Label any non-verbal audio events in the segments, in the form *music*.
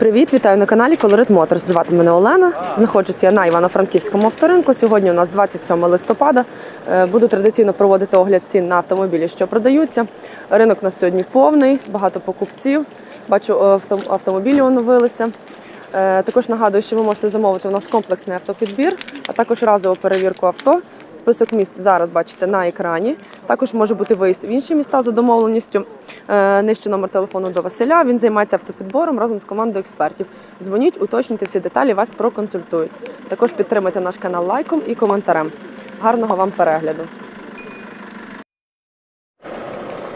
Привіт! Вітаю на каналі Colorit Motors. Звати мене Олена. Знаходжуся я на Івано-Франківському авторинку. Сьогодні у нас 27 листопада. Е, Буду традиційно проводити огляд цін на автомобілі, що продаються. Ринок у нас сьогодні повний, багато покупців. Бачу, е, авто- автомобілі оновилися. Е, Також нагадую, що ви можете замовити у нас комплексний автопідбір, а також разову перевірку авто. Список міст зараз бачите на екрані. Також може бути виїзд в інші міста за домовленістю. Е, Нижче номер телефону до Василя. Він займається автопідбором разом з командою експертів. Дзвоніть, уточнюйте всі деталі, вас проконсультують. Також підтримайте наш канал лайком і коментарем. Гарного вам перегляду.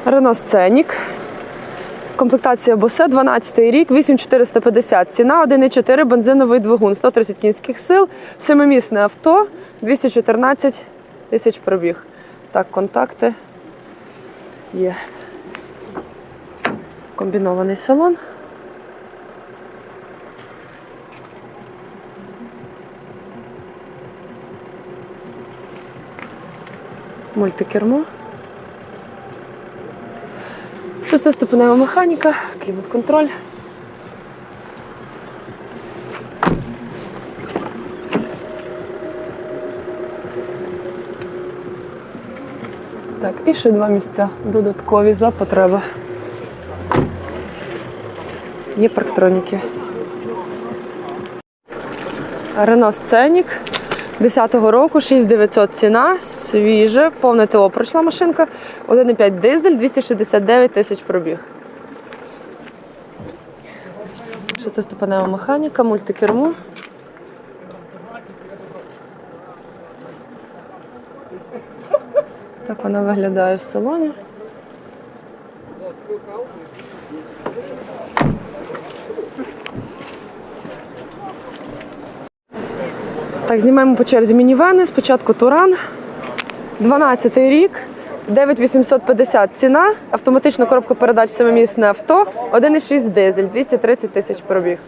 Рено Сценік. Комплектація Босе 12 рік, 8450 ціна, 1,4 бензиновий двигун, 130 кінських сил, семимісне авто, 214 тисяч пробіг. Так, контакти є. Комбінований салон. Мультикермо. Шестиступенева механіка, клімат-контроль. Так, і ще два місця додаткові за потреби. Є парктроніки. Рено Сценік 10-го року, 6900 ціна, свіже, повне ТО пройшла машинка, 1,5 дизель, 269 тисяч пробіг. Шестиступенева механіка, мультикермо. Так вона виглядає в салоні. Так, знімаємо по черзі мінівени. Спочатку Туран. 12 рік, 9850 ціна, автоматична коробка передач семимісне авто, 1,6 дизель, 230 тисяч пробіг.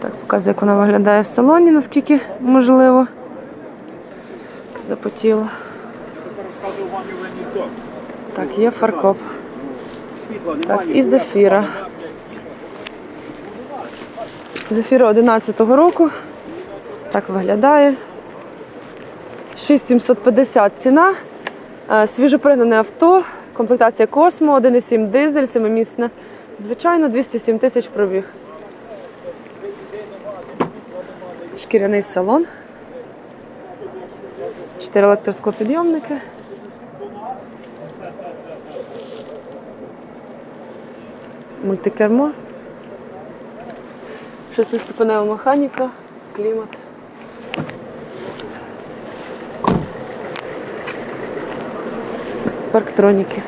Так, показую, як вона виглядає в салоні, наскільки можливо. Запотіло. Так, є фаркоп. Так, і зефіра. Зефіра 11-го року. Так виглядає. 6750 ціна. Е, Свіжопригнане авто. Комплектація Космо, 1,7 дизель, семимісне. Звичайно, 207 тисяч пробіг. Шкіряний салон. Чотири електросклопідйомники. Мультикермо. Шестиступенева механіка, клімат. Парктроніки.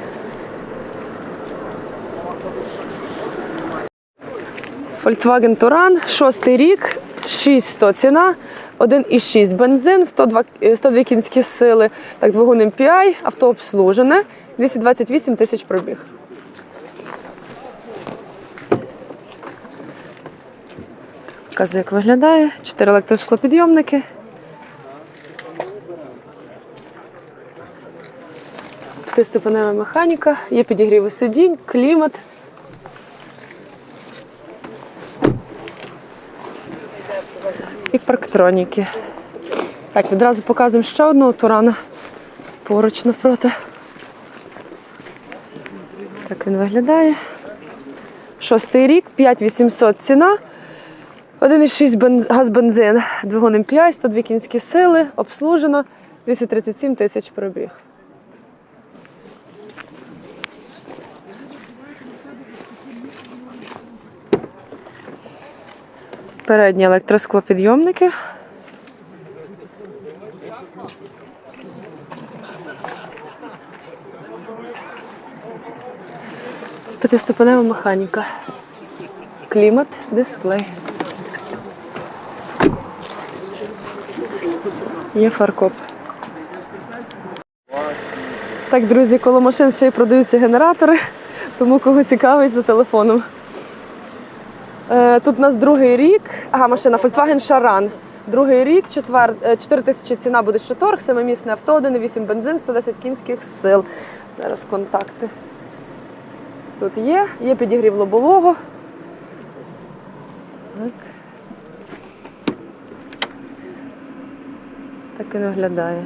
Volkswagen Touran, шостий рік, 6100 ціна, 1,6 бензин, 102, е, 102 кінські сили, так, двигун MPI, авто обслужене, 228 тисяч пробіг. Показую, як виглядає. Чотири електросклопідйомники. П'ятиступенева механіка, є підігріви сидінь, клімат. І парктроніки. Так, відразу показуємо ще одного турана поруч навпроти. Так він виглядає. Шостий рік, 5800 ціна. 1,6 бенз... газ-бензин, двигун MPI, 102 кінські сили, обслужено, 237 тисяч пробіг. Передні електросклопідйомники. П'ятиступенева механіка. Клімат, дисплей. Є фаркоп. Так, друзі, коло машин ще й продаються генератори, тому кого цікавить за телефоном. Е, Тут у нас другий рік. Ага, машина Volkswagen Charan. Другий рік, 4 тисячі ціна буде ще семимісне авто, 1,8 бензин, 110 кінських сил. Зараз контакти. Тут є, є підігрів лобового. Так. Так і виглядає.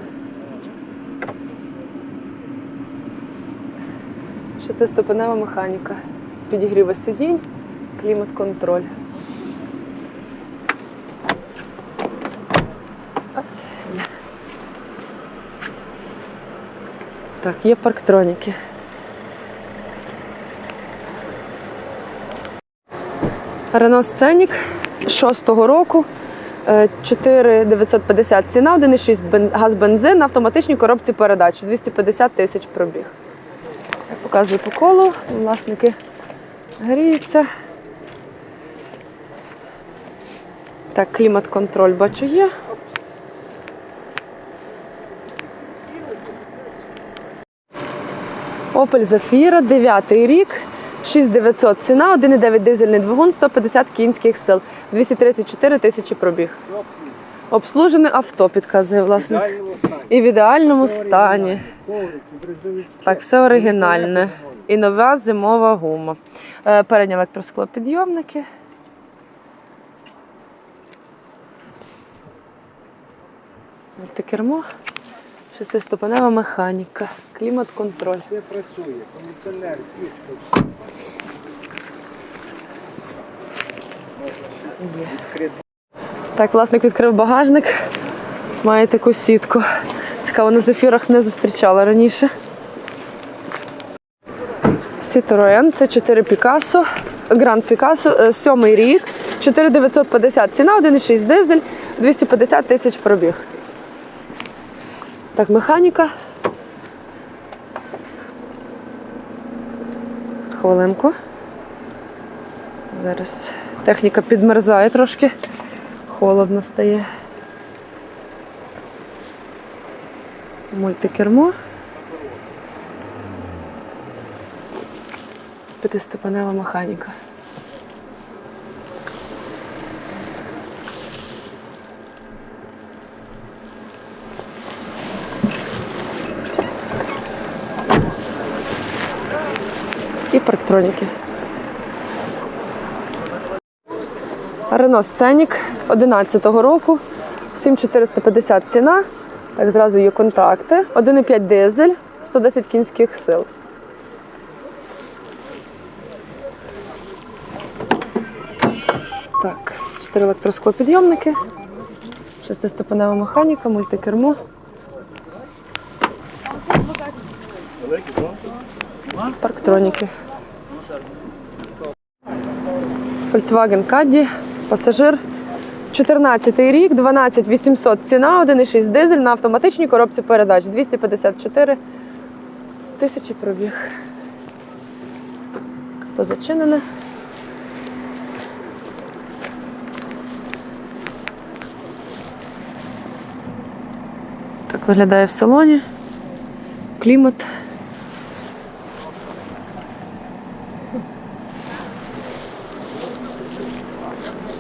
Шестиступенева механіка. Підігріва сидінь, клімат-контроль. Так, є парктроніки. Рено Сценік 6-го року. Е, 4950 ціна, 1,6 газ бензин на автоматичній коробці передач, 250 тисяч пробіг. Я показую по колу, власники гріються. Так, клімат-контроль бачу є. Opel Zafira, 9 рік, 6900 ціна, 1,9 дизельний двигун, 150 кінських сил, 234 тисячі пробіг. Обслужене авто, підказує власник. І в ідеальному стані. Так, все оригінальне. І нова зимова гума. Е, Передні електросклопідйомники. Мультикермо. Шестиступенева механіка. Клімат-контроль. Все працює, кондиціонер. Так, власник відкрив багажник. Має таку сітку. Цікаво, на зефірах не зустрічала раніше. Citroen, це 4 Picasso, Grand Picasso, сьомий рік, 4950 ціна, 1,6 дизель, 250 тисяч пробіг. Так, механіка. Хвилинку. Зараз техніка підмерзає трошки. Холодно стає. Мультикермо. П'ятиступенева механіка. І парктроніки. Рено Сценік 11-го року, 7450 ціна. Так, зразу є контакти. 1,5 дизель, 110 кінських сил. Так, 4 електросклопідйомники, шестиступенева механіка, мультикермо. Парктроніки. Volkswagen Caddy, пасажир. 14 рік, 12 800 ціна, 1,6 дизель на автоматичній коробці передач. 254 тисячі пробіг. То зачинене. Так виглядає в салоні. Клімат.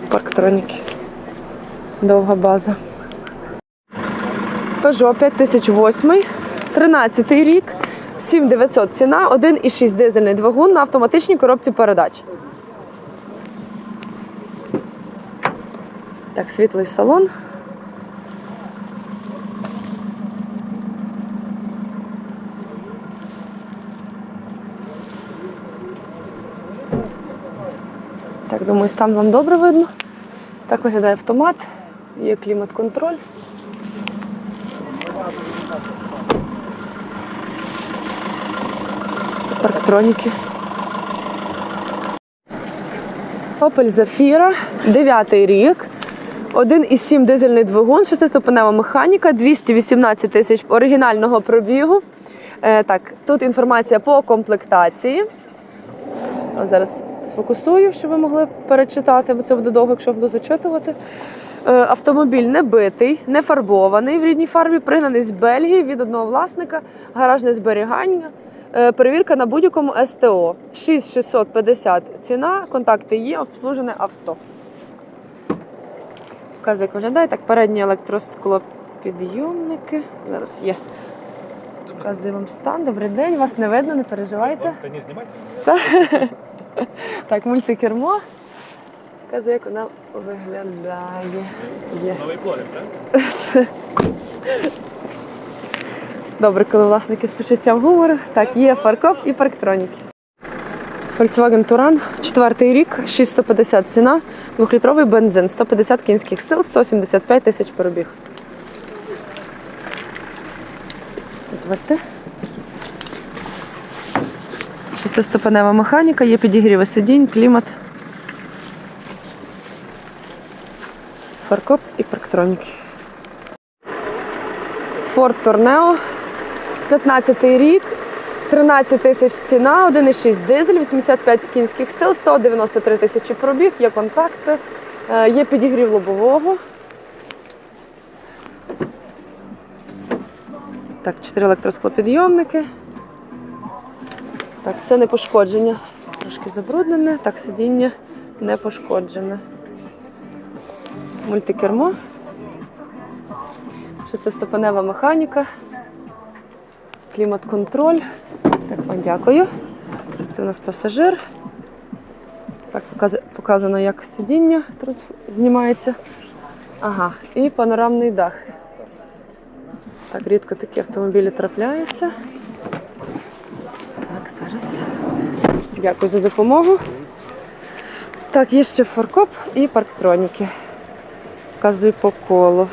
Парктроніки. Довга база. Peugeot 5008, 13 рік, 7900 ціна, 1,6 дизельний двигун на автоматичній коробці передач. Так, світлий салон. Думаю, стан вам добре видно. Так виглядає автомат, є клімат-контроль. Парктроніки. Opel Zafira, 9 рік. 1,7 дизельний двигун, 6-ступенева механіка, 218 тисяч оригінального пробігу. Е, так, тут інформація по комплектації. От зараз сфокусую, щоб ви могли перечитати, бо це буде довго, якщо буду зачитувати. Е, Автомобіль не битий, не фарбований в рідній фарбі, пригнаний з Бельгії від одного власника, гаражне зберігання. Е, Перевірка на будь-якому СТО. 6650 ціна, контакти є, обслужене авто. Показую, як виглядає. Так, передні електросклопідйомники. Зараз є. Показую вам стан. Добрий день, вас не видно, не переживайте. Та не знімайте. *laughs* *laughs* Так, мультикермо. Показую, як вона виглядає. Є. Новий плорик, так? *laughs* Добре, коли власники з почуттям гумору. Так, є фаркоп і парктроніки. Volkswagen Touran, четвертий рік, 6150 ціна, двохлітровий бензин, 150 кінських сил, 175 тисяч пробіг. Звати. Шестиступенева механіка, є підігріви сидінь, клімат. Фаркоп і парктроніки. Ford Tourneo, 15 рік, 13 тисяч ціна, 1,6 дизель, 85 кінських сил, 193 тисячі пробіг, є контакти, е, є підігрів лобового. Так, 4 електросклопідйомники. Так, це не пошкодження. Трошки забруднене. Так, сидіння не пошкоджене. Мультикермо. Шестиступенева механіка. Клімат-контроль. Так, вам дякую. Це у нас пасажир. Так, показано, як сидіння знімається. Ага, і панорамний дах. Так, рідко такі автомобілі трапляються. Так, зараз. Дякую за допомогу. Так, є ще фаркоп і парктроніки. Показую по колу.